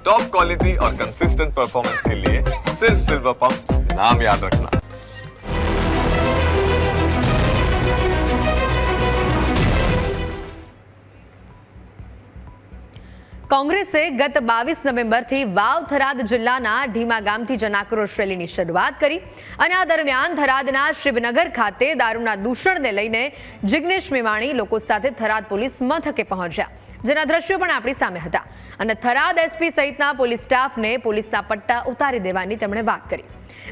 Top quality और consistent performance के लिए सिर्फ सिल्वर पंप नाम याद रखना કોંગ્રેસે ગત બાવીસ નવેમ્બરથી વાવ થરાદ જિલ્લાના ઢીમા ગામથી જનાક્રોશ રેલીની શરૂઆત કરી અને આ દરમિયાન થરાદના શિવનગર ખાતે દારૂના દૂષણને લઈને જિગ્નેશ મેવાણી લોકો સાથે થરાદ પોલીસ મથકે પહોંચ્યા જેના દ્રશ્યો પણ આપણી સામે હતા. અને થરાદ એસપી સહિતના પોલીસ સ્ટાફને પોલીસના પટ્ટા ઉતારી દેવાની તેમણે વાત કરી.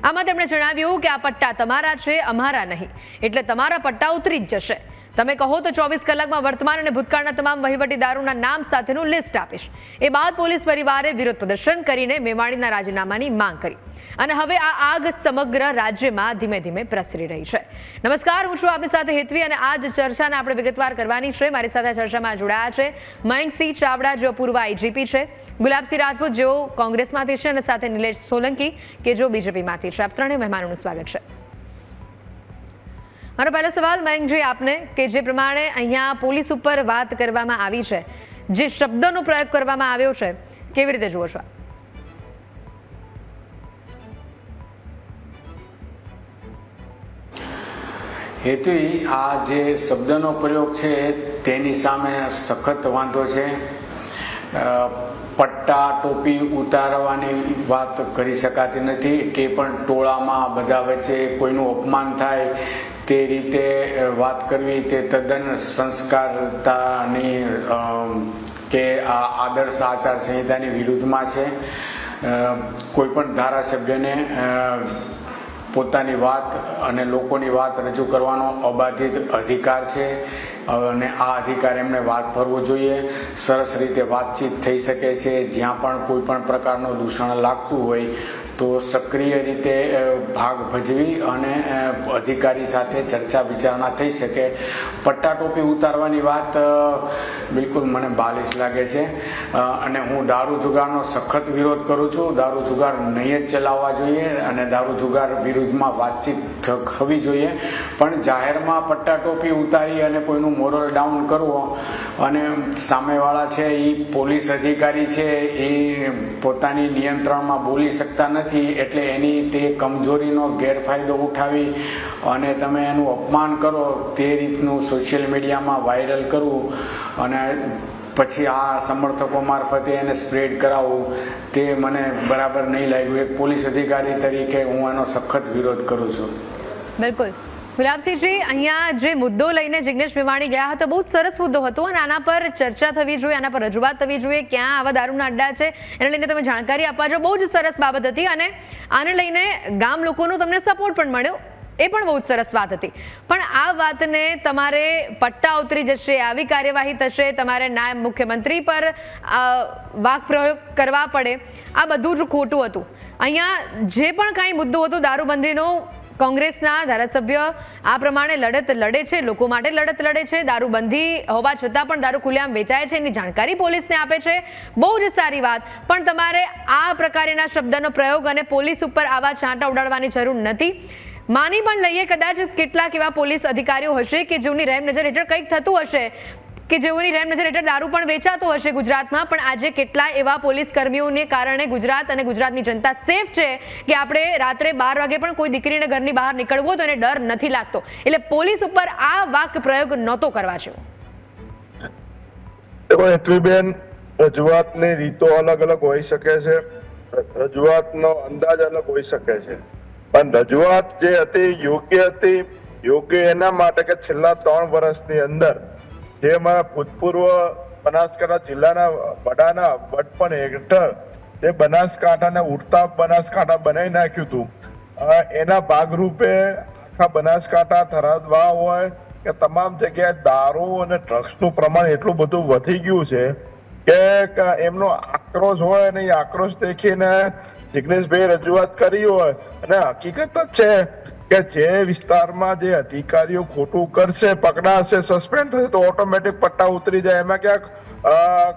આમાં તેમણે જણાવ્યું કે આ પટ્ટા તમારા છે, અમારા નહીં. એટલે તમારા પટ્ટા ઉતરી જ જશે. તમે કહો તો ચોવીસ કલાકમાં વર્તમાન અને ભૂતકાળના તમામ વહીવટીદારોના નામ સાથેનું લિસ્ટ આપીશ. એ બાદ પોલીસ પરિવારે વિરોધ પ્રદર્શન કરીને મેવાણીના રાજીનામાની માંગ કરી. અને હવે આ આગ સમગ્ર રાજ્યમાં ધીમે ધીમે પ્રસરી રહી છે. નમસ્કાર, હું છું આપની સાથે હેતવી અને આ જ ચર્ચાને આપણે વિગતવાર કરવાની છે. મારી સાથે ચર્ચામાં જોડાયા છે મયંકસિંહ ચાવડા, જેઓ પૂર્વ આઈજીપી છે, ગુલાબસિંહ રાજપૂત, જેઓ કોંગ્રેસમાંથી છે અને સાથે નિલેશ સોલંકી, કે જેઓ બીજેપીમાંથી છે. આપ ત્રણેય મહેમાનોનું સ્વાગત છે. મારો પહેલો સવાલ મયંકજી આપને કે જે પ્રમાણે અહીંયા પોલીસ ઉપર વાત કરવામાં આવી છે, જે શબ્દનો પ્રયોગ કરવામાં આવ્યો છે, કેવી રીતે જુઓ છો? હેતુઈ આ જે શબ્દનો પ્રયોગ છે, તેની સામે સખત વાંધો છે પટ્ટા ટોપી ઉતારવાની વાત કરી શકાતી નથી. તે પણ ટોળામાં બધા વચ્ચે કોઈનું અપમાન થાય તે રીતે વાત કરવી તે તદ્દન સંસ્કારતાની કે આ આદર્શ આચાર સંહિતાની વિરુદ્ધમાં છે. કોઈપણ કોઈ પણ ધારાસભ્યને પોતાની વાત અને લોકોની વાત રજૂ કરવાનો અબાધિત અધિકાર છે. અને આ અધિકાર એમને વાત ફરવો જોઈએ. સરસ રીતે વાતચીત થઈ શકે છે. જ્યાં પણ કોઈ પણ પ્રકારનું દૂષણ લાગતું હોય તો સક્રિય રીતે ભાગ ભજવી અને અધિકારી સાથે ચર્ચા વિચારણા થઈ શકે. પટ્ટા ટોપી ઉતારવાની વાત બિલકુલ મને બાલિશ લાગે છે. અને હું દારૂ જુગારનો સખત વિરોધ કરું છું. દારૂ જુગાર નહીં જ ચલાવવા જોઈએ અને દારૂ જુગાર વિરુદ્ધમાં વાતચીત થવી જોઈએ. પણ જાહેરમાં પટ્ટા ટોપી ઉતારી અને કોઈનું મોરલ ડાઉન કરવો અને સામેવાળા છે એ પોલીસ અધિકારી છે એ પોતાની નિયંત્રણમાં બોલી શકતા નથી. એટલે એની તે કમજોરીનો ગેરફાયદો ઉઠાવી અને તમે એનું અપમાન કરો તે રીતનું સોશિયલ મીડિયામાં વાયરલ કરવું અને પછી આ સમર્થકો મારફતે એને સ્પ્રેડ કરાવવું, તે મને બરાબર નહીં લાગ્યું. એક પોલીસ અધિકારી તરીકે હું એનો સખત વિરોધ કરું છું. બિલકુલ. ગુલાબસિંહજી અહીંયા જે મુદ્દો લઈને જિગ્નેશ મેવાણી ગયા હતા, બહુ સરસ મુદ્દો હતો અને આના પર ચર્ચા થવી જોઈએ, આના પર રજૂઆત થવી જોઈએ, ક્યાં આવા દારૂના અડ્ડા છે, એને લઈને તમે જાણકારી આપવા છો બહુ જ સરસ બાબત હતી અને આને લઈને ગામ લોકોનો તમને સપોર્ટ પણ મળ્યો. એ પણ બહુ જ સરસ વાત હતી. પણ આ વાતને તમારે પટ્ટા ઉતરી જશે, આવી કાર્યવાહી થશે, તમારે નાયબ મુખ્યમંત્રી પર વાક પ્રયોગ કરવા પડે. આ બધું જ ખોટું હતું. અહીંયા જે પણ કાંઈ મુદ્દો હતો, દારૂબંધીનો કોંગ્રેસના ધારાસભ્ય આ પ્રમાણે લડત લડે છે, લોકો માટે લડત લડે છે, દારૂબંધી હોવા છતાં પણ દારૂ ખુલ્લેઆમ વેચાય છે, એની જાણકારી પોલીસને આપે છે, બહુ જ સારી વાત. પણ તમારે આ પ્રકારના શબ્દનો પ્રયોગ અને પોલીસ ઉપર આવા છાંટા ઉડાડવાની જરૂર નથી. માની પણ લઈએ કદાચ કેટલાક એવા પોલીસ અધિકારીઓ હશે કે જેની રહેમ નજર હેઠળ કંઈક થતું હશે કે જેઓની રહેમ હેઠળ દારૂ પણ વેચાતો હશે ગુજરાતમાં, પણ આજે કેટલા એવા પોલીસ કર્મીઓને કારણે ગુજરાત અને ગુજરાતની જનતા સેફ છે કે આપણે રાત્રે બાર વાગે પણ કોઈ દીકરીને ઘરની બહાર નીકળવો તો એને ડર નથી લાગતો. એટલે પોલીસ ઉપર આ વાક પ્રયોગ નહોતો કરવા જેવો. હેતવીબેન રજૂઆતની રીતો અલગ અલગ હોઈ શકે છે. રજૂઆતનો અંદાજ અલગ હોઈ શકે છે. પણ રજૂઆત જે હતી, યોગ્ય હતી, યોગ્ય એના માટે કે છેલ્લા ત્રણ વર્ષની અંદર જે અમારા ભૂતપૂર્વ બનાસકાંઠા જિલ્લાના વડાના વડપણ હેઠળ જે બનાસકાંઠાને ઉડતા બનાસકાંઠા બનાવી નાખ્યું હતું. એના ભાગરૂપે આખા બનાસકાંઠા થરાદવા હોય કે તમામ જગ્યાએ દારૂ અને ડ્રગ્સનું પ્રમાણ એટલું બધું વધી ગયું છે ક- એમનો આક્રોશ હોય અને એ આક્રોશ દેખીને જિગ્નેશભાઈ રજૂઆત કરી હોય. અને હકીકત જ છે કે જે વિસ્તારમાં જે અધિકારીઓ ખોટું કરશે, પકડાશે સસ્પેન્ડ થશે, તો ઓટોમેટિક પટ્ટા ઉતરી જાય. એમાં ક્યાંક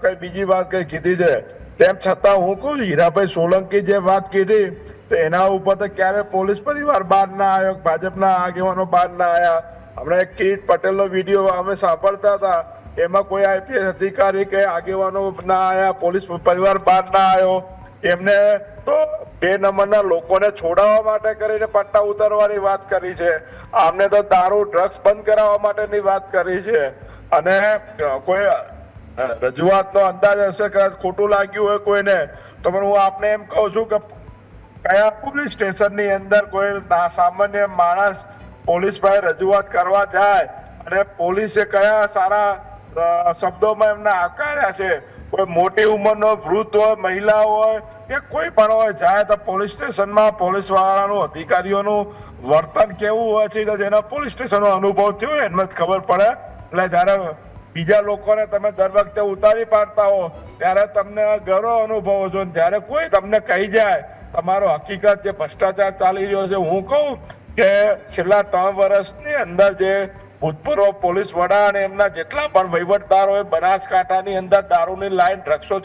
કઈ બીજી વાત કઈ કીધી છે? તેમ છતાં હું કહું હીરાભાઈ સોલંકી જે વાત કીધી, તો એના ઉપર તો ક્યારે પોલીસ પરિવાર બહાર ના આવ્યો, ભાજપના આગેવાનો બહાર ના આવ્યા. હમણાં એક કિરીટ પટેલનો વીડિયો અમે સાંભળતા હતા. એમાં કોઈ આઈપીએસ અધિકારી કે આગેવાનો ના આયા પોલીસ પરિવાર બહાર ના આવ્યો. એમને તો બે નંબરના લોકોને છોડાવવા માટે કરીને પટ્ટા ઉતારવાની વાત કરી છે. આમને તો દારૂ ડ્રગ્સ બંધ કરાવવા માટેની વાત કરી છે. અને કોઈ રજૂઆતનો અંદાજ હશે, કદાચ ખોટું લાગ્યું હોય કોઈને, તો પણ હું આપને એમ કહું છું કે કયા પોલીસ સ્ટેશનની અંદર કોઈ સામાન્ય માણસ પોલીસ પાસે રજૂઆત કરવા જાય અને પોલીસે કયા સારા શબ્દોમાં એમને આકાર્યા છે કોઈ મોટી ઉંમરનો વૃદ્ધ હોય, મહિલા હોય, કે કોઈ પણ હોય, જાય તો પોલીસ સ્ટેશનમાં પોલીસ વાળાનું અધિકારીઓનું વર્તન કેવું હોય છે, તો જેના પોલીસ સ્ટેશનનો અનુભવ થયો એમને જ ખબર પડે. એટલે જ્યારે બીજા લોકોને તમે દર વખતે ઉતારી પાડતા હો, ત્યારે તમને ગર્વ અનુભવો છો. જ્યારે કોઈ તમને કહી જાય, તમારો હકીકત જે ભ્રષ્ટાચાર ચાલી રહ્યો છે, હું કહું કે છેલ્લા ત્રણ વર્ષની અંદર જે ભૂતપૂર્વ પોલીસ વડા અને એમના જેટલા પણ વહીવટદારોએ બનાસકાંઠાની અંદર દારૂની લાઈન ડ્રગ્સો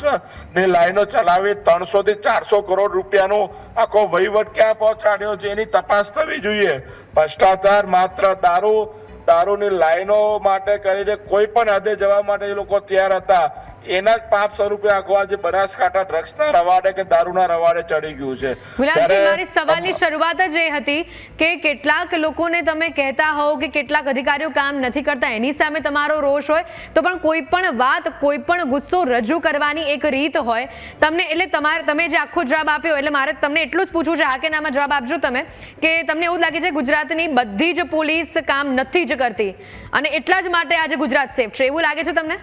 ની લાઈનો ચલાવી ત્રણસો થી ચારસો કરોડ રૂપિયાનો આખો વહીવટ ક્યાં પહોંચાડ્યો છે એની તપાસ થવી જોઈએ. ભ્રષ્ટાચાર માત્ર દારૂ, દારૂની લાઈનો માટે કરીને કોઈ પણ હદે જવા માટે એ લોકો તૈયાર હતા. એના જ પાપ સ્વરૂપે આખો આજે બનાસકાંઠા ડ્રગ્સના રવાડે કે દારૂના રવાડે ચડી ગયું છે. મારી સવાલની શરૂઆત જ એ હતી કે કેટલાક લોકોને તમે કહેતા હોવ કે કેટલાક અધિકારીઓ કામ નથી કરતા એની સામે તમારો રોષ હોય તો પણ કોઈ પણ વાત કોઈ પણ ગુસ્સો રજૂ કરવાની એક રીત હોય. તમને એટલે તમારે તમે જે આખો જવાબ આપ્યો એટલે મારે તમને એટલું જ પૂછવું છે હા કે નામાં જવાબ આપજો તમે કે તમને એવું લાગે છે ગુજરાતની બધી જ પોલીસ કામ નથી જ કરતી. અને એટલા જ માટે આજે ગુજરાત સેફ છે એવું લાગે છે તમને?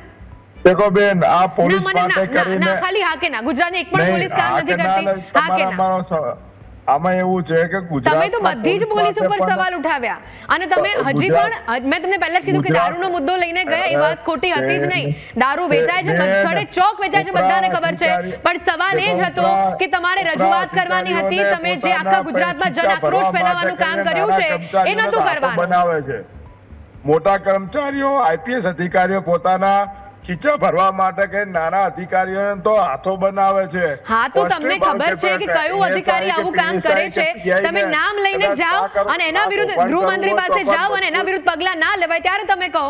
દેખો બેન આ પોલીસ માટે કરીને ના ખાલી હા કે ના ગુજરાતની એક પણ પોલીસ કામ નથી કરતી હા કે ના આમાં એવું છે કે તમે તો બધી જ પોલીસ ઉપર સવાલ ઉઠાવ્યા અને તમે હજી પણ મેં તમને પહેલા જ કીધું કે દારૂનો મુદ્દો લઈને ગયા એ વાત ખોટી હતી જ નહીં દારૂ વેચાય છે બેન, ચોક વેચાય છે બધાને ખબર છે। પણ સવાલ એ જ હતો કે તમારે રજૂઆત કરવાની હતી તમે જે આખા ગુજરાતમાં જન આક્રોશ ફેલાવવાનું કામ કર્યું છે એ નતું કરવાનું. મોટા કર્મચારીઓ આઈપીએસ અધિકારીઓ પોતાના ખીચા ભરવા માટે કે નાના અધિકારીઓને તો હાથો બનાવે છે. હા તો તમને ખબર છે કે કયું અધિકારી આવું કામ કરે છે? તમે નામ લઈને જાઓ અને એના વિરુદ્ધ ગૃહમંત્રી પાસે જાઓ અને એના વિરુદ્ધ પગલા ના લેવાય ત્યારે તમે કહો.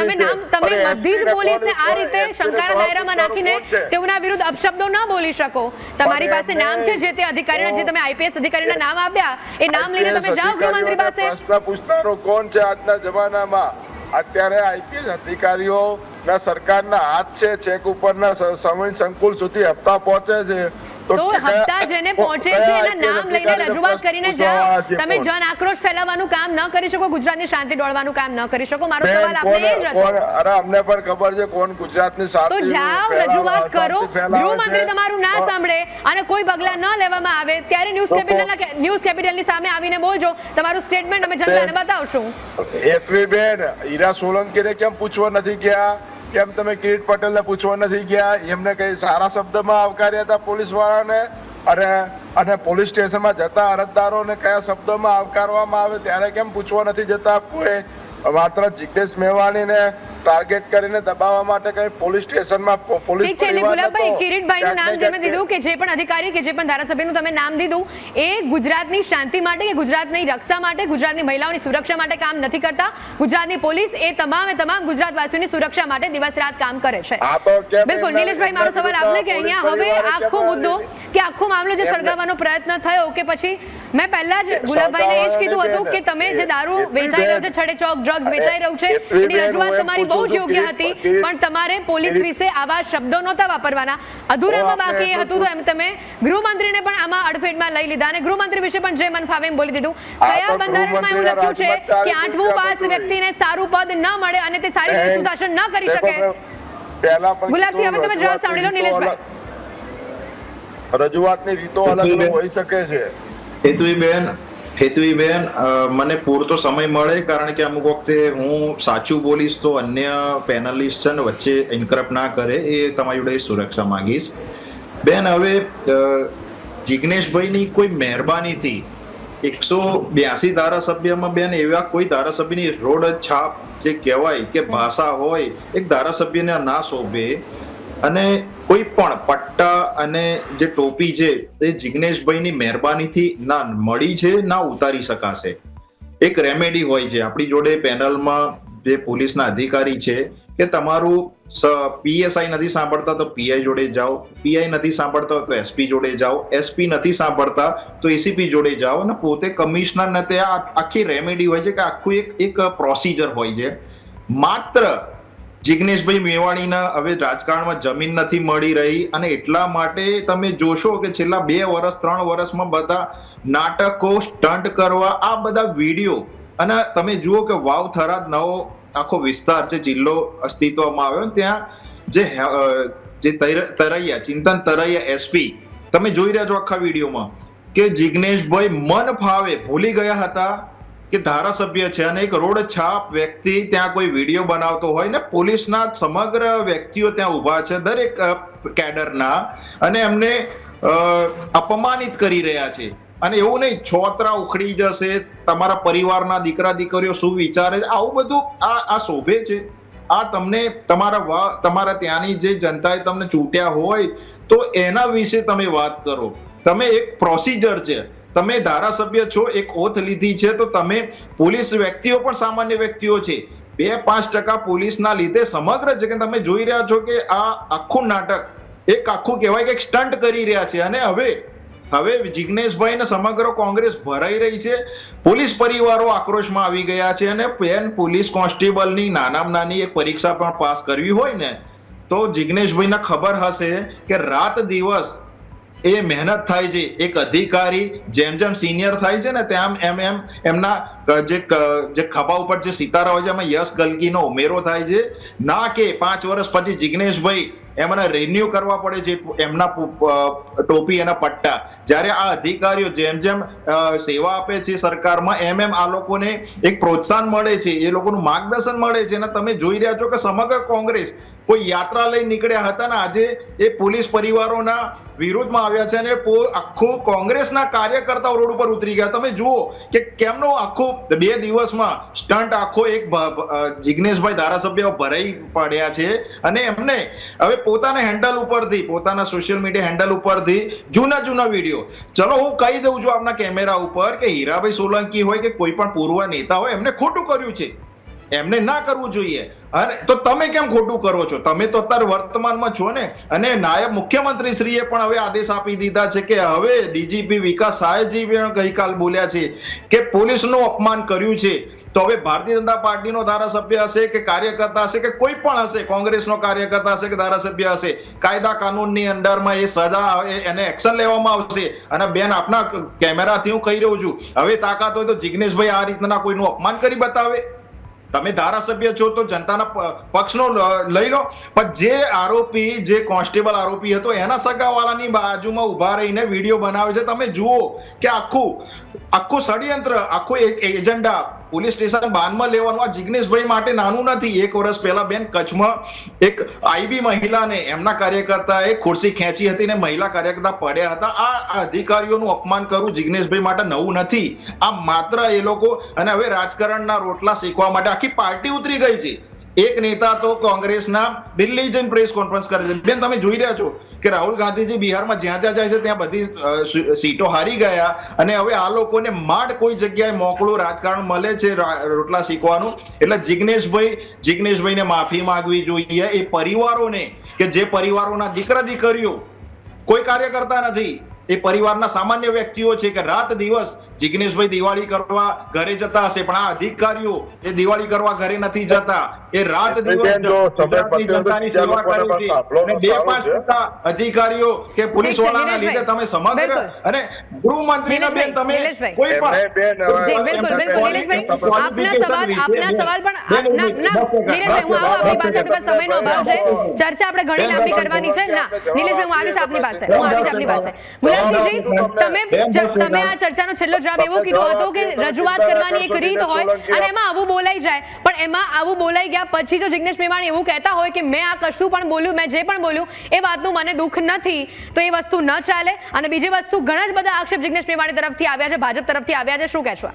તમે નામ તમે બધી જ પોલીસને આ રીતે શંકાના દાયરામાં નાખીને? તેઓના વિરુદ્ધ અપશબ્દો ન બોલી શકો. તમારી પાસે નામ છે જે તે અધિકારીના જે તમે આઈપીએસ અધિકારીના નામ આપ્યા એ નામ લઈને તમે જાઓ ગૃહમંત્રી પાસે. પ્રશ્ન પૂછનારો કોણ છે આજના જમાનામાં? અત્યારે આઈપીએસ અધિકારીઓ ના સરકારના હાથ છે ચેક ઉપરના સ- સંકુલ સુધી હપ્તા પહોંચે છે. તો હપ્તા જેને પહોંચે છે એના નામ લઈને રજૂઆત કરીને જાઓ. તમે જન આક્રોશ ફેલાવવાનું કામ ન કરી શકો ગુજરાતની શાંતિ ડોળવાનું કામ ન કરી શકો. મારો સવાલ આપને એ જ હતો. અરે અમને પણ ખબર છે કોણ ગુજરાતની તો જાઓ રજૂઆત કરો. ગૃહમંત્રી તમારું ના સાંભળે અને કોઈ પગલા ન લેવામાં આવે ત્યારે ન્યૂઝ કેપિટલ ન્યૂઝ કેપિટલની સામે આવીને બોલજો. તમારું સ્ટેટમેન્ટ અમે જનતાને બતાવશું. એફવી બેન હીરા સોલંકીને કેમ પૂછવા નથી ગયા? કેમ તમે કિરીટ પટેલને પૂછવા નથી ગયા. એમને કઈ સારા શબ્દમાં આવકાર્યા હતા પોલીસ વાળાને અને અને પોલીસ સ્ટેશનમાં જતા અરજદારોને કયા શબ્દોમાં આવકારવામાં આવે, ત્યારે કેમ પૂછવા નથી જતા? કોઈ માત્ર જિગ્નેશ મેવાણીને ટાર્ગેટ કરીને દબાવવા માટે કઈ પોલીસ સ્ટેશનમાં પોલીસ ઠીક છે ગુલાબભાઈ. કિરીટભાઈનું નામ જે મેં ક્યાંક ને દીધું કે જે પણ અધિકારી કે જે પણ ધારાસભ્યનું તમે નામ દીધું એ ગુજરાતની શાંતિ માટે કે ગુજરાતની રક્ષા માટે ગુજરાતની મહિલાઓની સુરક્ષા માટે કામ નથી કરતા. ગુજરાતની પોલીસ એ તમામે તમામ ગુજરાતવાસીઓની સુરક્ષા માટે દિવસ રાત કામ કરે છે. બિલકુલ નિલેશભાઈ મારો સવાલ આપને કે અહીંયા હવે આખો મુદ્દો કે આખો મામલો જે સળગાવવાનો પ્રયત્ન થયો કે પછી મેં પહેલા જ ગુલાબભાઈને એ જ કીધું હતું કે તમે જે દારૂ વેચાઈ રહ્યો છે છડે ચોક ડ્રગ્સ વેચાઈ રહ્યું છે એની રજૂઆત તમારી બહુ જ યોગ્ય હતી પણ તમારે પોલીસ વિશે આવા શબ્દો નહોતા વાપરવાના. અધૂરામાં બાકી એ હતું તો એમ તમે ગૃહમંત્રીને પણ આમાં અડફેટમાં લઈ લીધા અને ગૃહમંત્રી વિશે પણ જે મન ફાવે એમ બોલી દીધું. કયા બંધારણમાં એવું લખ્યું છે કે આઠમું પાસ વ્યક્તિને સારું પદ ન મળે અને તે સારી રીતે સુશાસન ન કરી શકે? પહેલા પણ ગુલાબસિંહ, હવે તમે જવાબ સાંભળી લો, નિલેશભાઈ. રજૂઆતની રીતો અલગ હોઈ શકે છે. હેતુઈબેન હેતુઈબેન બેન મને પૂરતો સમય મળે કારણ કે અમુક વખતે હું સાચું બોલીશ તો અન્ય પેનલિસ્ટ છે ને વચ્ચે ઇન્કરપ ના કરે એ તમારી જોડે સુરક્ષા માંગીશ. બેન, હવે જિજ્ઞેશભાઈની કોઈ મહેરબાનીથી એકસો બ્યાસી ધારાસભ્યમાં બેન એવા કોઈ ધારાસભ્યની રોડ છાપ જે કહેવાય કે ભાષા હોય, એક ધારાસભ્યને ના શોભે. અને કોઈ પણ પટ્ટા અને જે ટોપી છે, એ જિગ્નેશભાઈની મહેરબાનીથી ના મળી છે, ના ઉતારી શકાશે. એક રેમેડી હોય છે. આપણી જોડે પેનલમાં જે પોલીસના અધિકારી છે કે તમારું પીએસઆઈ નથી સાંભળતા તો પીઆઈ જોડે જાઓ. પીઆઈ નથી સાંભળતા તો એસપી જોડે જાઓ. એસપી નથી સાંભળતા તો એસીપી જોડે જાઓ. અને પોતે કમિશનર ને તે આખી રેમેડી હોય છે કે આખું એક એક પ્રોસિજર હોય છે. માત્ર જિગ્નેશભાઈ મેવાણીના હવે રાજકારણમાં જમીન નથી મળી રહી અને એટલા માટે તમે જોશો કે છેલ્લા બે વર્ષ ત્રણ વર્ષમાં બધા નાટકો સ્ટન્ટ કરવા, આ બધા વીડિયો અને તમે જુઓ કે વાવ થરાદ નવો આખો વિસ્તાર છે, જિલ્લો અસ્તિત્વમાં આવ્યો ત્યાં જે જે તર- તરૈયા, ચિંતન તરૈયા એસપી, તમે જોઈ રહ્યા છો આખા વિડીયોમાં કે જિગ્નેશભાઈ મન ફાવે, ભૂલી ગયા હતા કે ધારાસભ્ય છે અને એક રોડ છાપ વ્યક્તિ ત્યાં કોઈ વીડિયો બનાવતો હોય ને પોલીસના સમગ્ર વ્યક્તિઓ ત્યાં ઊભા છે દરેક કેડરના અને એમને અપમાનિત કરી રહ્યા છે. અને એવું નહીં, છોતરા ઉખડી જશે, તમારા પરિવારના દીકરા દીકરીઓ શું વિચારે છે? આવું બધું આ આ શોભે છે. આ તમને તમારા તમારા ત્યાંની જે જનતાએ તમને ચૂંટ્યા હોય તો એના વિશે તમે વાત કરો. તમે એક પ્રોસિજર છે. તમે ધારાસભ્ય છો, એક ઓથ લીધી છે, તો તમે પોલીસ વ્યક્તિઓ પણ સામાન્ય વ્યક્તિઓ છે. બે પાંચ ટકા પોલીસના લીધે સમગ્ર જગ્યાએ તમે જોઈ રહ્યા છો કે આ આખું નાટક, એક આખું કહેવાય કે સ્ટન્ટ કરી રહ્યા છે. અને હવે હવે જિગ્નેશભાઈ ને સમગ્ર કોંગ્રેસ ભરાઈ રહી છે. પોલીસ પરિવારો આક્રોશમાં આવી ગયા છે અને પેન પોલીસ કોન્સ્ટેબલની નાનામાં નાની એક પરીક્ષા પણ પાસ કરવી હોય ને, તો જિગ્નેશભાઈને ખબર હશે કે રાત દિવસ એ મહેનત થાય છે. એક અધિકારી, જેમ જેમ સિનિયર થાય છે ને, તેમ એમ એમ એમના જે જે ખભા ઉપર જે સિતારા હોય છે, એમાં યશ ગલગીનો ઉમેરો થાય છે. ના કે પાંચ વર્ષ પછી જિગ્નેશભાઈ એમને રિન્યુ કરવા પડે છે એમના ટોપી અને પટ્ટા. જ્યારે આ અધિકારીઓ જેમ જેમ સેવા આપે છે સરકારમાં, એમ એમ આ લોકોને એક પ્રોત્સાહન મળે છે. એ લોકોનું માર્ગદર્શન મળે છે. અને તમે જોઈ રહ્યા છો કે સમગ્ર કોંગ્રેસ કોઈ યાત્રા લઈ નીકળ્યા હતા ને આજે એ પોલીસ પરિવારોના વિરોધમાં આવ્યા છે અને આખો કોંગ્રેસના કાર્યકર્તાઓ રોડ ઉપર ઉતરી ગયા. તમે જુઓ કે કેમનો આખો બે દિવસમાં સ્ટન્ટ આખો એક જિગ્નેશભાઈ ધારાસભ્ય ભરાઈ પડ્યા છે અને એમને હવે પોતાના હેન્ડલ ઉપરથી, પોતાના સોશિયલ મીડિયા હેન્ડલ ઉપરથી જૂના જૂના વીડિયો ચલો હું કહી દઉં છું આપના કેમેરા ઉપર કે હીરાભાઈ સોલંકી હોય કે કોઈ પણ પૂર્વ નેતા હોય, એમને ખોટું કર્યું છે. એમને ના કરવું જોઈએ. અને તો તમે કેમ ખોટું કરો છો? તમે તો અત્યારે વર્તમાનમાં છો ને? અને નાયબ મુખ્યમંત્રી શ્રીએ પણ હવે આદેશ આપી દીધા છે કે હવે ડીજીપી વિકાસ સહાયજી ગઈકાલ બોલ્યા છે કે પોલીસનું અપમાન કર્યું છે. તો હવે ભારતીય જનતા પાર્ટીનો ધારાસભ્ય હશે કે કાર્યકર્તા હશે કે કોઈ પણ હશે? કોંગ્રેસનો કાર્યકર્તા હશે કે ધારાસભ્ય હશે? કાયદા કાનૂનની અંડરમાં એ સજા એને એક્શન લેવામાં આવશે. અને બેન, આપના કેમેરાથી હું કહી રહ્યો છું. હવે તાકાત હોય તો જિગ્નેશભાઈ આ રીતના કોઈનું અપમાન કરી બતાવે. તમે ધારાસભ્ય છો તો જનતાના પક્ષનો લઈ લો. પણ જે આરોપી, જે કોન્સ્ટેબલ આરોપી હતો, એના સગાવાળાની બાજુમાં ઊભા રહીને વીડિયો બનાવે છે. તમે જુઓ કે આખું આખું ષડયંત્ર, આખું એક એજન્ડા પોલીસ સ્ટેશન બાનમાં લેવાનું. આ જિગ્નેશભાઈ માટે નાનું નથી. એક વર્ષ પહેલા બેન કચ્છમાં એક આઈબી મહિલાને એમના કાર્યકર્તાએ ખુરશી ખેંચી હતી ને મહિલા કાર્યકર્તા પડ્યા હતા. આ અધિકારીઓનું અપમાન કરવું જિગ્નેશભાઈ માટે નવું નથી. આ માત્ર એ લોકો અને હવે રાજકારણના રોટલા શીખવા માટે આખી પાર્ટી ઉતરી ગઈ છે. એક નેતા તો કોંગ્રેસના દિલ્હી જઈને પ્રેસ કોન્ફરન્સ કરે છે. બેન, તમે જોઈ રહ્યા છો કે રાહુલ ગાંધીજી બિહારમાં જ્યાં જ્યાં જાય છે, ત્યાં બધી સીટો હારી ગયા અને હવે આ લોકોને માંડ કોઈ જગ્યાએ મોકળું રાજકારણ મળે છે રોટલા શીખવાનું? એટલે જિગ્નેશભાઈ, જિગ્નેશભાઈને માફી માંગવી જોઈએ. એ પરિવારોને કે જે પરિવારોના દીકરા દીકરીઓ કોઈ કાર્ય કરતા નથી, એ પરિવારના સામાન્ય વ્યક્તિઓ છે કે રાત દિવસ જિગ્નેશભાઈ દિવાળી કરવા ઘરે જતા હશે પણ આ અધિકારીઓ એ દિવાળી કરવા ઘરે નથી જતા એ રાત દિવસ સેવા કરે છે. અને બે પાંચ ટકા અધિકારીઓ કે પોલીસ વાળાના લીધે તમે સમગ્ર. અને ગૃહમંત્રીના બેન તમે કોઈ પણ બિલકુલ બિલકુલ નિલેશભાઈ. આપના સવાલ આપના સવાલ પણ આપના ના નિલેશભાઈ હું આવું આપની પાસે આપણી પાસે સમયનો અભાવ છે. ચર્ચા આપણે ઘણી લાંબી કરવાની છે. ના નિલેશભાઈ હું આવીશ આપની પાસે. હું આવીશ આપની પાસે. ગુલાબસિંહજી તમે જ- તમે આ ચર્ચાનો છેલ્લો જવાબ એવું કીધું હતું કે રજૂઆત કરવાની એક રીત હોય અને એમાં આવું બોલાઈ જાય. પણ એમાં આવું બોલાઈ ગયા પછી જો જિગ્નેશ મેવાણી એવું કહેતા હોય કે મેં આ કશું પણ બોલ્યું મેં જે પણ બોલ્યું એ વાતનું મને દુઃખ નથી તો એ વસ્તુ ન ચાલે. અને બીજી વસ્તુ ઘણા જ બધા આક્ષેપ જિગ્નેશ મેવાણી તરફથી આવ્યા છે ભાજપ તરફથી આવ્યા છે. શું કહેશો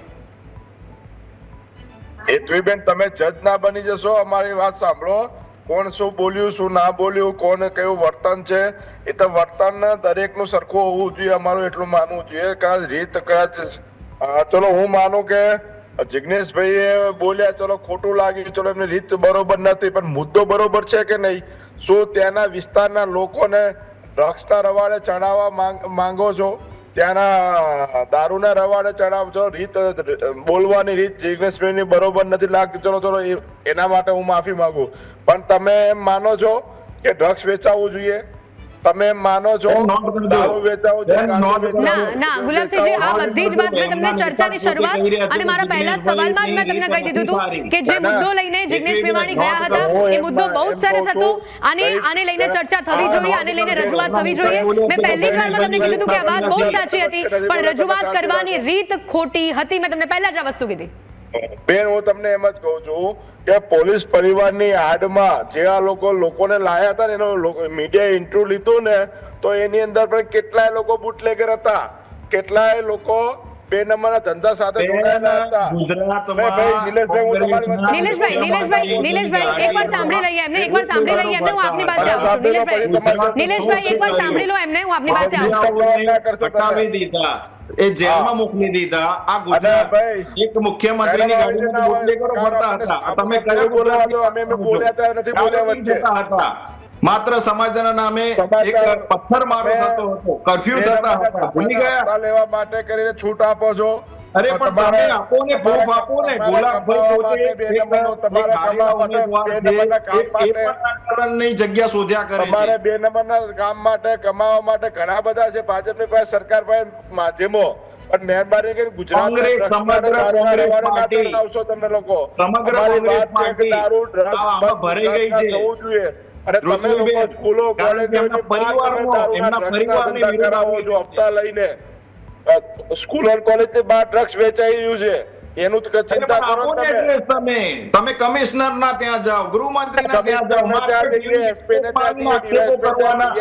હેતવીબેન તમે જજ ના બની જશો અમારી વાત સાંભળો. કોણ શું બોલ્યું, શું ના બોલ્યું, કોને કયું વર્તન છે, એ તો વર્તન દરેકનું સરખું હોવું જોઈએ, અમારું એટલું માનવું જોઈએ કાં રીત કદાચ ચલો હું માનું કે જિગ્નેશભાઈએ બોલ્યા, ચલો ખોટું લાગ્યું, ચલો એમની રીત બરોબર નથી, પણ મુદ્દો બરોબર છે કે નહીં? શું ત્યાંના વિસ્તારના લોકોને ડ્રગ્સના રવાડે ચડાવવા માંગ- માંગો છો? ત્યાંના દારૂના રવાડે ચડાવજો. રીત બોલવાની રીત જિગ્નેશભાઈની બરોબર નથી લાગતી. ચલો ચલો એના માટે હું માફી માંગુ. પણ તમે એમ માનો છો કે ડ્રગ્સ વેચાવવું જોઈએ? તમે માનો છો. દારૂ વેચાઓ ના ના ગુલાબસિંહજી આ બધી જ વાત મેં તમને ચર્ચાની શરૂઆત અને મારા પહેલા સવાલમાં જ મેં તમને કહી દીધું હતું કે જે મુદ્દો લઈને જિગ્નેશ મેવાણી ગયા હતા એ મુદ્દો બહુ જ સરસ હતો. અને આને લઈને ચર્ચા થવી જોઈએ આને લઈને રજૂઆત થવી જોઈએ. મેં પહેલી જ વારમાં તમને કીધું હતું કે આ વાત બહુ સાચી હતી પણ રજૂઆત કરવાની રીત ખોટી હતી મેં તમને પહેલા જ આ વસ્તુ કીધી. બેન હું તમને એમ જ કહું છું કે પોલીસ પરિવારની આડમાં જે આ લોકો લોકોને લાયા હતા ને એનો મીડિયા ઇન્ટરવ્યુ લીધું ને તો એની અંદર પણ કેટલાય લોકો બુટલેગર હતા. કેટલાય લોકો બે નંબરના ધંધા સાથે જોડાયેલા હતા. ગુજરાતમાં ભાઈ, ભાઈ, નિલેશભાઈ, હું તમારી વાત- નિલેશભાઈ નિલેશભાઈ નિલેશભાઈ એકવાર સાંભળી લઈએ એમને એકવાર સાંભળી લઈએ એમને હું આપની પાસે આવું છું. નિલેશભાઈ નિલેશભાઈ એકવાર સાંભળી લો એમને હું આપની પાસે આવું છું. હટાવી દીધા. એ જેલમાં મોકલી દીધા. આ ગુજરાત એક મુખ્યમંત્રીની ગાડીમાં બોટલેગરો ફરતા હતા. તમે કયો બોલવા દો, અમે બોલ્યા હતા, નથી બોલ્યા વચ્ચે. હતા. માત્ર સમાજના નામે એક પથ્થર મારો થતો હતો. કર્ફ્યુ થતા હતા. ભૂલી ગયા? લેવા માટે કરીને છૂટ આપો છો. અરે પણ તમે આપો ને પ્રૂફ આપો ને ગુલાબભાઈ પોતે બે નંબરનો તમારે એક માટે. કામ. જગ્યા શોધ્યા કરે તમારે છે બે નંબરના કામ માટે કમાવા માટે ઘણા બધા છે ભાજપની પાસે સરકાર પાસે માધ્યમો પણ મહેરબાની કરી ગુજરાત સમગ્ર કોંગ્રેસ પાર્ટી, આવશો તમે લોકો સમગ્ર કોંગ્રેસ પાર્ટી ભરાઈ ગઈ છે. જવું જોઈએ અને તમે લોકો સ્કૂલો કોલેજો એમના પરિવારનો, એમના પરિવારને વિરુદ્ધ કરાવો છો હપ્તા લઈને સ્કૂલ અને કોલેજથી બહાર ડ્રગ્સ વેચાઈ રહ્યું છે. એનું તો ચિંતા કરો તમે. તમે. કમિશનર ના ત્યાં જાઓ ગૃહમંત્રી ના ત્યાં જાઓ જઈએ, ને ત્યાં કરવાના.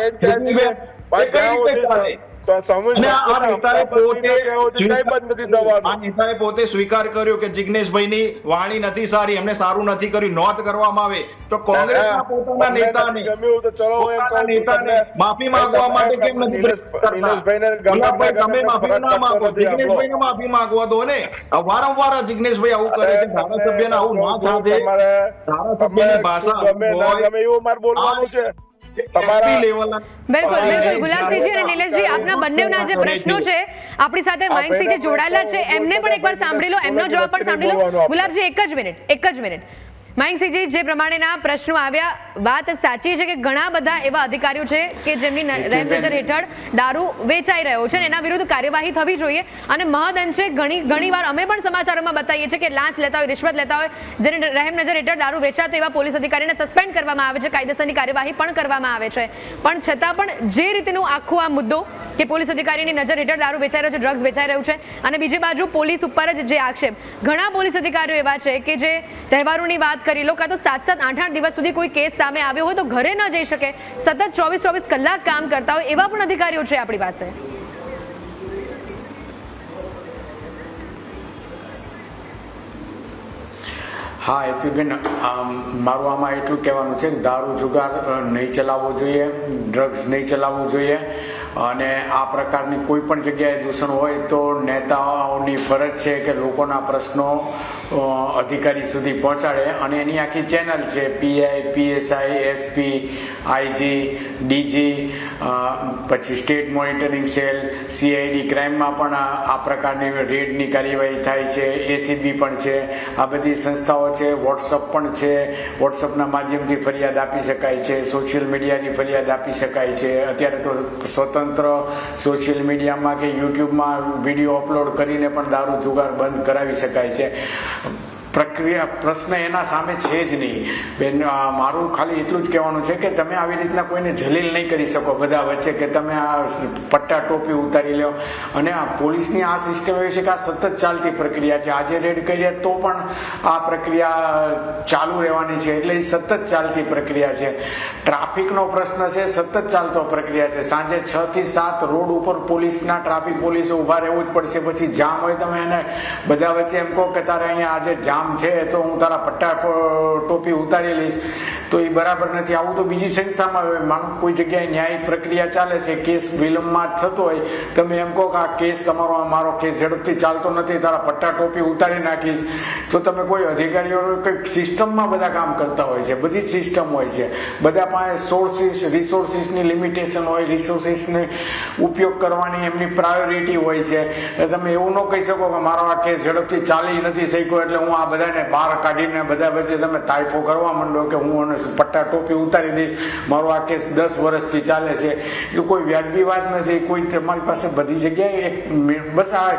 પોતે સ્વીકાર કર્યો કે જિગ્નેશભાઈની વાણી નથી સારી એમને સારું નથી કર્યું નોંધ કરવામાં આવે તો કોંગ્રેસના પોતાના નેતાને તો ચલો એમ નેતાને માફી માંગવા માટે કેમ નથી તમે માફી ના માંગો. જિગ્નેશભાઈને માફી માંગવા દો ને વારંવાર જિગ્નેશભાઈ આવું કરે છે ધારાસભ્યને આવું ના થાય ધારાસભ્યની ભાષા. ગમે એવું મારે બોલવાનું છે. તમારા બિલકુલ બિલકુલ. ગુલાબસિંહજી અને નિલેશજી આપના બંનેના જે પ્રશ્નો છે આપણી સાથે મયંકસિંહજી જોડાયેલા છે એમને પણ એકવાર સાંભળી લો એમનો જવાબ પણ સાંભળી લો. ગુલાબજી એક જ મિનિટ એક જ મિનિટ. મયંકસિંહજી જે પ્રમાણેના પ્રશ્નો આવ્યા વાત સાચી છે કે ઘણા બધા એવા અધિકારીઓ છે કે જેમની નજર હેઠળ દારૂ વેચાઈ રહ્યો છે અને એના વિરુદ્ધ કાર્યવાહી થવી જોઈએ. અને મહદઅંશે ઘણી ઘણી વાર અમે પણ સમાચારોમાં બતાવીએ છીએ કે લાંચ લેતા હોય રિશ્વત લેતા હોય જેને રહેમ નજર હેઠળ દારૂ વેચાતો એવા પોલીસ અધિકારીને સસ્પેન્ડ કરવામાં આવે છે કાયદેસરની કાર્યવાહી પણ કરવામાં આવે છે. પણ છતાં પણ જે રીતનું આખો આ મુદ્દો કે પોલીસ અધિકારીની નજર હેઠળ દારૂ વેચાઈ રહ્યો છે ડ્રગ્સ વેચાઈ રહ્યું છે. અને બીજી બાજુ પોલીસ ઉપર જ જે આક્ષેપ, ઘણા પોલીસ અધિકારીઓ એવા છે કે જે તહેવારોની વાત કરી લો કાં તો સાત સાત આઠ આઠ દિવસ સુધી કોઈ કેસ સામે આવ્યો હોય તો ઘરે ન જઈ શકે. સતત ચોવીસ ચોવીસ કલાક કામ કરતા હોય એવા પણ અધિકારીઓ છે આપણી પાસે. હા હેતુબેન મારું આમાં એટલું કહેવાનું છે દારૂ જુગાર નહીં ચલાવવો જોઈએ ડ્રગ્સ નહીં ચલાવવું જોઈએ. અને આ પ્રકારની કોઈ પણ જગ્યાએ દૂષણ હોય તો નેતાઓની ફરજ છે કે લોકોના પ્રશ્નો અધિકારી સુધી પહોંચાડે અને એની આખી ચેનલ છે PI PSI SP IG DG પછી સ્ટેટ મોનિટરિંગ સેલ સીઆઈડી ક્રાઇમમાં પણ આ પ્રકારની રેડની કાર્યવાહી થાય છે એસીબી પણ છે, આ બધી સંસ્થાઓ છે, વોટ્સઅપ પણ છે, વોટ્સઅપના માધ્યમથી ફરિયાદ આપી શકાય છે, સોશિયલ મીડિયાથી ફરિયાદ આપી શકાય છે, અત્યારે તો સ્વતંત્ર સોશિયલ મીડિયામાં કે યુટ્યુબમાં વીડિયો અપલોડ કરીને પણ દારૂ જુગાર બંધ કરાવી શકાય છે. પ્રક્રિયા, પ્રશ્ન એના સામે છે જ નહીં. બેન મારું ખાલી એટલું જ કહેવાનું છે કે તમે આવી રીતના કોઈને જલીલ નહીં કરી શકો બધા વચ્ચે કે તમે આ પટ્ટા ટોપી ઉતારી લો. અને આ પોલીસની આ સિસ્ટમ એવી છે કે આ સતત ચાલતી પ્રક્રિયા છે. આજે રેડ કરીએ તો પણ આ પ્રક્રિયા ચાલુ રહેવાની છે. એટલે એ સતત ચાલતી પ્રક્રિયા છે. ટ્રાફિકનો પ્રશ્ન છે, સતત ચાલતો પ્રક્રિયા છે. સાંજે છ થી સાત રોડ ઉપર પોલીસના, ટ્રાફિક પોલીસે ઊભા રહેવું જ પડશે. પછી જામ હોય તમે એને બધા વચ્ચે એમ કહો કે તારે અહીંયા આજે જામ છે તો હું તારા પટ્ટા ટોપી ઉતારી લઈશ. તો એ બરાબર નથી. આવું તો બીજી સંસ્થામાં માનો કોઈ જગ્યાએ ન્યાયિક પ્રક્રિયા ચાલે છે, કેસ વિલંબમાં થતો હોય, તમે એમ કહો કે આ કેસ તમારો મારો કેસ ઝડપથી ચાલતો નથી, તારા પટ્ટા ટોપી ઉતારી નાખીશ. તો તમે કોઈ અધિકારીઓ કંઈક સિસ્ટમમાં બધા કામ કરતા હોય છે, બધી સિસ્ટમ હોય છે. બધા પાસે સોર્સિસ, રિસોર્સિસની લિમિટેશન હોય, રિસોર્સિસને ઉપયોગ કરવાની એમની પ્રાયોરિટી હોય છે. તમે એવું ન કહી શકો કે મારો આ કેસ ઝડપથી ચાલી નથી શક્યો, એટલે હું આ બધાને બહાર કાઢીને, બધા વચ્ચે તમે તાઇફો કરવા માંડો કે હું પટ્ટા ટોપી ઉતારી દઈશ? મારો આ કેસ દસ વર્ષથી ચાલે છે. એ કોઈ વ્યાજબી વાત નથી. કોઈ તમારી પાસે બધી જગ્યાએ એક બસ આ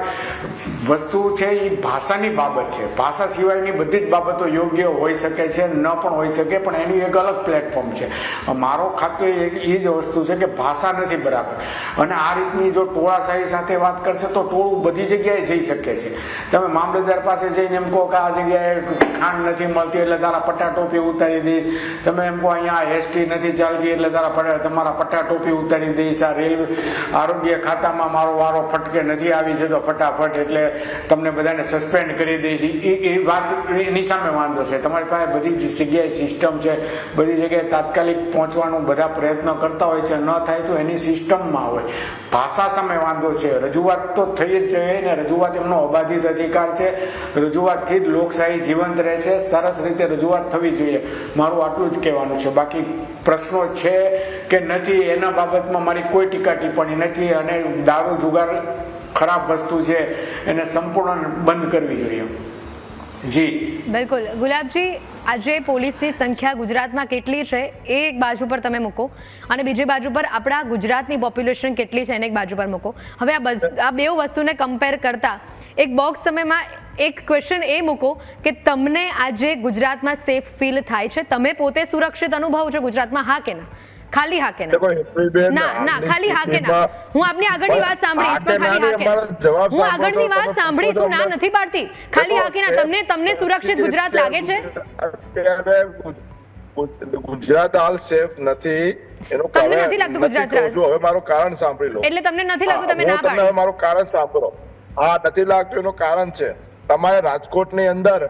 વસ્તુ છે એ ભાષાની બાબત છે. ભાષા સિવાયની બધી જ બાબતો યોગ્ય હોઈ શકે છે, ન પણ હોઈ શકે, પણ એનું એક અલગ પ્લેટફોર્મ છે. મારો ખાતો એ એ જ વસ્તુ છે કે ભાષા નથી બરાબર. અને આ રીતની જો ટોળાશાહી સાથે વાત કરશે તો ટોળું બધી જગ્યાએ જઈ શકે છે. તમે મામલતદાર પાસે જઈને એમ કહો કે આ જગ્યાએ ખાંડ નથી મળતી એટલે તારા પટ્ટા ટોપી ઉતારી દઈશ તમે એમ કહો, અહીંયા એસટી નથી ચાલતી એટલે તારા તમારા પટ્ટા ટોપી ઉતારી દઈશ આ રેલવે આરોગ્ય ખાતામાં મારો વારો ફટકે નથી આવી છે તો ફટાફટ એટલે તમને બધાને સસ્પેન્ડ કરી દઈશ. એ વાત એની સામે વાંધો છે. તમારી પાસે બધી જગ્યાએ સિસ્ટમ છે. બધી જગ્યાએ તાત્કાલિક પહોંચવાનો બધા પ્રયત્નો કરતા હોય છે. ન થાય તો એની સિસ્ટમમાં હોય. ભાષા સામે વાંધો છે. રજૂઆત તો થઈ જ જોઈએ ને રજૂઆત એમનો અબાધિત અધિકાર છે. રજૂઆતથી જ લોકશાહી જીવંત રહે છે. સરસ રીતે રજૂઆત થવી જોઈએ. મારું આટલું જ કહેવાનું છે. બાકી પ્રશ્નો છે કે નથી, એના બાબતમાં મારી કોઈ ટીકા ટિપ્પણી નથી અને દારૂ જુગાર ખરાબ વસ્તુ છે, એને સંપૂર્ણ બંધ કરવી જોઈએ. જી. બિલકુલ. ગુલાબજી, આજે પોલીસની સંખ્યા ગુજરાતમાં કેટલી છે, એ એક બાજુ પર તમે મૂકો અને બીજી બાજુ પર આપણા ગુજરાતની પોપ્યુલેશન કેટલી છે, એને એક બાજુ પર મૂકો. હવે આ આ બે વસ્તુને કમ્પેર કરતા, એક બોક્સ સમયમાં એક ક્વેશ્ચન એ મૂકો કે તમને આજે ગુજરાતમાં સેફ ફીલ થાય છે? તમે પોતે સુરક્ષિત અનુભવ છો ગુજરાતમાં હા કે ના? ખાલી હા કે ના? ના ના ખાલી હા કે ના? હું આપની આગળની વાત સાંભળીશ પણ ખાલી હા કે હું આગળની વાત સાંભળીશ હું ના નથી પાડતી. ખાલી હા કે ના તમને તમને સુરક્ષિત ગુજરાત લાગે છે? ગુજરાત હાલ સેફ નથી. એનું તમને નથી લાગતું ગુજરાત કહું હવે મારું કારણ સાંભળી લો. એટલે તમને નથી લાગતું તમે ના પાડો. મારું કારણ સાંભળો. હા નથી લાગતું એનું કારણ છે. તમારે રાજકોટની અંદર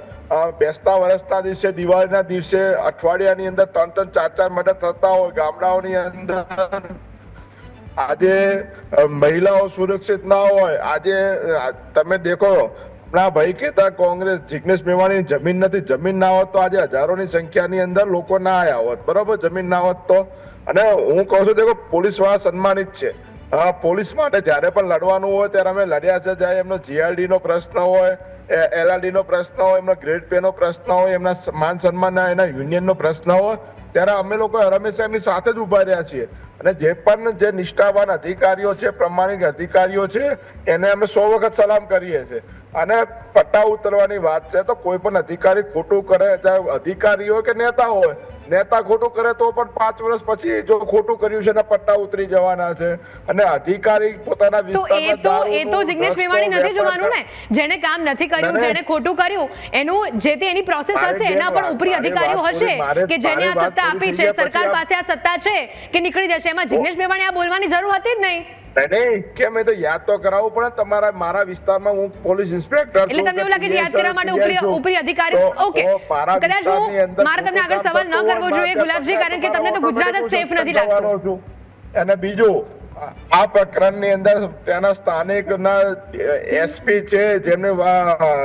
બેસતા વર્ષના દિવસે, દિવાળીના દિવસે, અઠવાડિયાની અંદર ત્રણ ત્રણ ચાર ચાર મર્ડર થતા હોય, ગામડાઓની અંદર. આજે મહિલાઓ સુરક્ષિત ના હોય, આજે તમે દેખો ના ભાઈ કેતા કોંગ્રેસ, જિગ્નેશ મેવાણી જમીન નથી, જમીન ના હોત તો આજે હજારોની સંખ્યાની અંદર લોકો ના આવ્યા હોત. બરોબર? જમીન ના હોત તો. અને હું કહું છું, દેખો, પોલીસવાળા સન્માનિત છે. પોલીસ માટે જ્યારે પણ લડવાનું હોય ત્યારે અમે લડ્યા છે જાય. એમનો જીઆરડી નો પ્રશ્ન હોય એલઆરડી નો પ્રશ્ન હોય, એમનો ગ્રેડ પે નો પ્રશ્ન હોય, એમના માન સન્માનના એના યુનિયન નો પ્રશ્ન હોય, ત્યારે અમે લોકો હંમેશા એમની સાથે જ ઊભા રહ્યા છીએ. અને જે પણ જે નિષ્ઠાવાન અધિકારીઓ છે, પ્રમાણિક અધિકારીઓ છે, એને અમે સો વખત સલામ કરીએ છીએ. અને પટ્ટા ઉતરવાની વાત છે, તો કોઈ પણ અધિકારી ખોટું કરે, ચાહે અધિકારી હોય કે નેતા હોય નેતા ખોટું કરે તો પણ પાંચ વર્ષ પછી જો ખોટું કર્યું છે પટ્ટા ઉતરી જવાના છે અને અધિકારી પોતાના વિસ્તારમાં તો એ તો જિગ્નેશ મેવાણી નથી જોવાનું ને જેને કામ નથી કર્યું. જેને ખોટું કર્યું એનું જે તે એની પ્રોસેસ હશે એના પણ ઉપરી અધિકારીઓ હશે કે જેને આ સત્તા આપી છે સરકાર પાસે આ સત્તા છે કે નીકળી જશે એમાં જિગ્નેશ મેવાણી આ બોલવાની જરૂર હતી જ નહીં નહીં, નહીં. કેમ તો યાદ તો કરાવવું પણ તમારા મારા વિસ્તારમાં હું પોલીસ ઇન્સ્પેક્ટર એટલે તમને એવું લાગે છે યાદ કરવા માટે ઉપરી ઉપરી અધિકારી ઓકે. કદાચ હું મારે તમને આગળ સવાલ ન કરવો જોઈએ ગુલાબજી કારણ કે તમને તો ગુજરાત જ સેફ નથી લાગતું. અને બીજું આ પ્રકરણની અંદર ત્યાંના સ્થાનિક ના એસપી છે જેમને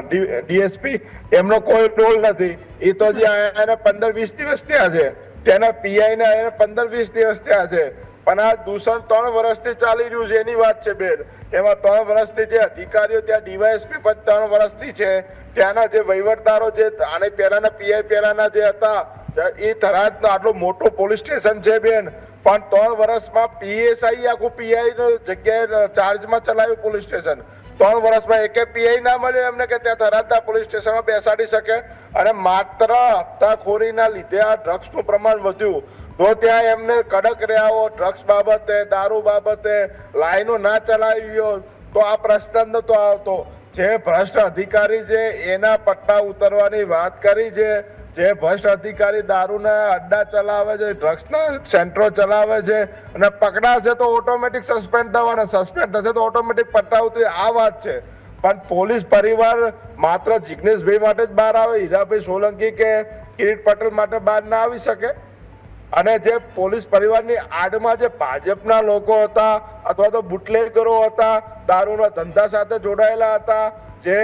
ડીએસપી એમનો કોઈ રોલ નથી. એ તો જે આયા એને પંદર વીસ દિવસ થયા છે. તેના પીઆઈ ને એને પંદર વીસ દિવસ થયા છે. પણ આ દૂષણ ત્રણ વર્ષથી ચાલી રહ્યું છે, એની વાત છે, બેન. એમાં ત્રણ વર્ષથી જે અધિકારીઓ ત્યાં ડીવાયએસપી પણ ત્રણ વર્ષથી છે, ત્યાંના જે વહીવટદારો જે આને પહેલાના પીઆઈ, પહેલાના જે હતા એ થરાદ આટલું મોટું પોલીસ સ્ટેશન છે, બેન. પણ ત્રણ વર્ષમાં પીએસઆઈ આખું પીઆઈ જગ્યાએ ચાર્જમાં ચલાવ્યું પોલીસ સ્ટેશન. ત્રણ વર્ષમાં એકે પીઆઈ ના મળ્યો એમને કે ત્યાં થરાદના પોલીસ સ્ટેશનમાં બેસાડી શકે. અને માત્ર હપ્તાખોરીના લીધે આ ડ્રગ્સનું પ્રમાણ વધ્યું. તો ત્યાં એમને કડક રહ્યા ડ્રગ્સ બાબતે, દારૂ બાબતે, લાઈનો ના ચલાવી ગયો તો આ પ્રશ્ન નતો આવતો. જે ભ્રષ્ટ અધિકારી છે, એના પટ્ટા ઉતરવાની વાત કરી છે. જે ભ્રષ્ટ અધિકારી દારૂના અડ્ડા ચલાવે છે ડ્રગ્સના સેન્ટરો ચલાવે છે, અને પકડાશે તો ઓટોમેટિક સસ્પેન્ડ થવાના સસ્પેન્ડ થશે તો ઓટોમેટિક પટ્ટા ઉતરી, આ વાત છે. પણ પોલીસ પરિવાર માત્ર જિગ્નેશભાઈ માટે જ બહાર આવે, હીરાભાઈ સોલંકી કે કિરીટ પટેલ માટે બહાર ના આવી શકે? અને જે પોલીસ પરિવારની આડમાં જે ભાજપના લોકો હતા અથવા તો બુટલેગરો હતા દારૂના ધંધા સાથે જોડાયેલા હતા જે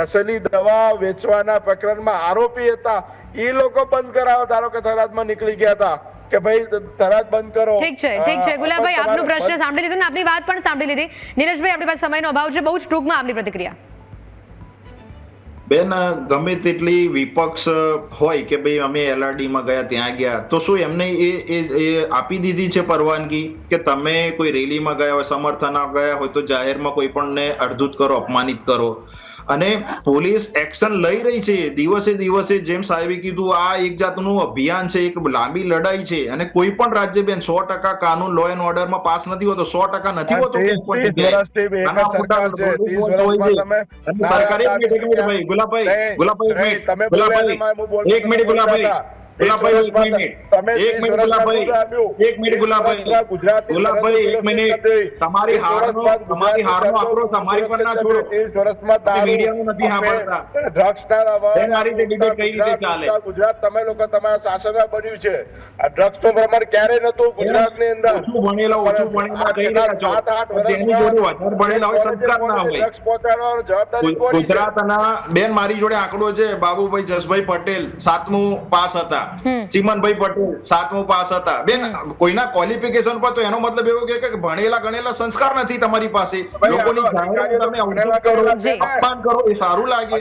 નશેલી દવા વેચવાના પ્રકરણમાં આરોપી હતા એ લોકો બંધ કરાવો. ધારો કે થરાદમાં નીકળી ગયા હતા કે ભાઈ તરત બંધ કરો. ઠીક છે ઠીક છે. ગુલાબભાઈ આપનો પ્રશ્ન સાંભળી લીધો ને આપની વાત પણ સાંભળી લીધી. નીરજભાઈ આપણી પાસે સમયનો અભાવ છે. બહુ જ ટૂંકમાં આપની પ્રતિક્રિયા. બેન, ગમે તેટલી વિપક્ષ હોય કે ભાઈ અમે એલઆરડીમાં ગયા, ત્યાં ગયા, તો શું એમને એ એ આપી દીધી છે પરવાનગી? કે તમે કોઈ રેલીમાં ગયા હોય, સમર્થન ગયા હોય, તો જાહેરમાં કોઈ પણને અડધૂત કરો, અપમાનિત કરો? અને પોલીસ એક્શન લઈ રહી છે. દિવસે દિવસે જેમ સાહેબે કીધું આ એક જાતનું અભિયાન છે એક લાંબી લડાઈ છે અને કોઈ પણ રાજ્ય બેન સો ટકા કાનૂન લો એન્ડ ઓર્ડરમાં પાસ નથી હોતો સો ટકા નથી હોતો સરકારી ગુલાબભાઈ, ગુલાબભાઈ, એક મિનિટ, ગુલાબભાઈ, તમારી આક્રોશ અમારી પર ના છોડો. નથી આ રીતે કઈ રીતે ગુજરાત, ચાલે? ગુજરાત તમે લોકો તમારા શાસનમાં બન્યું છે. આ ડ્રગ્સનું પ્રમાણ ક્યારે નતું ગુજરાતની અંદર. ઓછું ભણેલા ઓછું ભણેલા કહી રહ્યા છો? જોડે વધારે ભણેલા હોય સંસ્કાર ના હોય. ડ્રગ્સ પહોંચાડવાની જવાબદારી કોની ગુજરાતના બેન મારી જોડે આંકડો છે બાબુભાઈ જસભાઈ પટેલ સાતમું પાસ હતા. ચિમનભાઈ પટેલ સાતમું પાસ હતા. બેન કોઈના ક્વોલિફિકેશન પર તો એનો મતલબ એવો કે ભણેલા ગણેલા સંસ્કાર નથી તમારી પાસે. લોકોની તમે? અપમાન કરો એ સારું લાગે.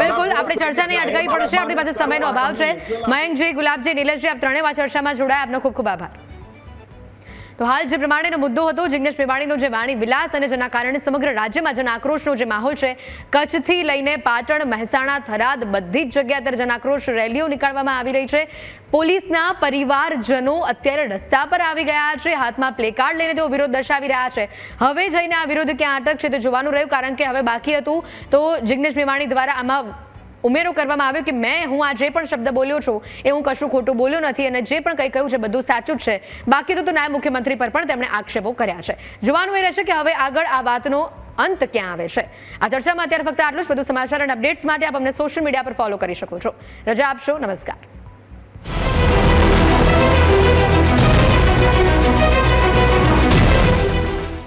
બિલકુલ, આપણે ચર્ચાને અટકાવી પડશે. આપણી પાસે સમયનો અભાવ છે. મયંકજી ગુલાબજી નિલેશજી આપ ત્રણેય ચર્ચામાં જોડાયા. આપનો ખૂબ ખૂબ આભાર. તો હાલ જે પ્રમાણેનો મુદ્દો હતો, જિગ્નેશ મેવાણીનો જે વાણી વિલાસ અને જેના કારણે સમગ્ર રાજ્યમાં જન આક્રોશનો જે માહોલ છે, કચ્છથી લઈને પાટણ, મહેસાણા, થરાદ બધી જ જગ્યા અત્યારે જનાક્રોશ રેલીઓ નીકાળવામાં આવી રહી છે. પોલીસના પરિવારજનો અત્યારે રસ્તા પર આવી ગયા છે, હાથમાં પ્લેકાર્ડ લઈને તેઓ વિરોધ દર્શાવી રહ્યા છે. હવે જઈને આ વિરોધ ક્યાં અટકશે તે જોવાનું રહ્યું, કારણ કે હવે બાકી હતું. તો જિગ્નેશ મેવાણી દ્વારા આમાં ઉમેરો કરવામાં આવ્યો કે મેં, હું આ જે પણ શબ્દ બોલ્યો છું, એ હું કશું ખોટું બોલ્યો નથી અને જે પણ કંઈ કહ્યું છે, બધું સાચું જ છે. બાકી તો નાયબ મુખ્યમંત્રી પર પણ તેમણે આક્ષેપો કર્યા છે. જોવાનું એ રહેશે કે હવે આગળ આ વાતનો અંત ક્યાં આવે છે. આ ચર્ચામાં અત્યારે ફક્ત આટલું જ. બધું સમાચાર અને અપડેટ્સ માટે આપ અમને સોશિયલ મીડિયા પર ફોલો કરી શકો છો. રજા આપશો. નમસ્કાર.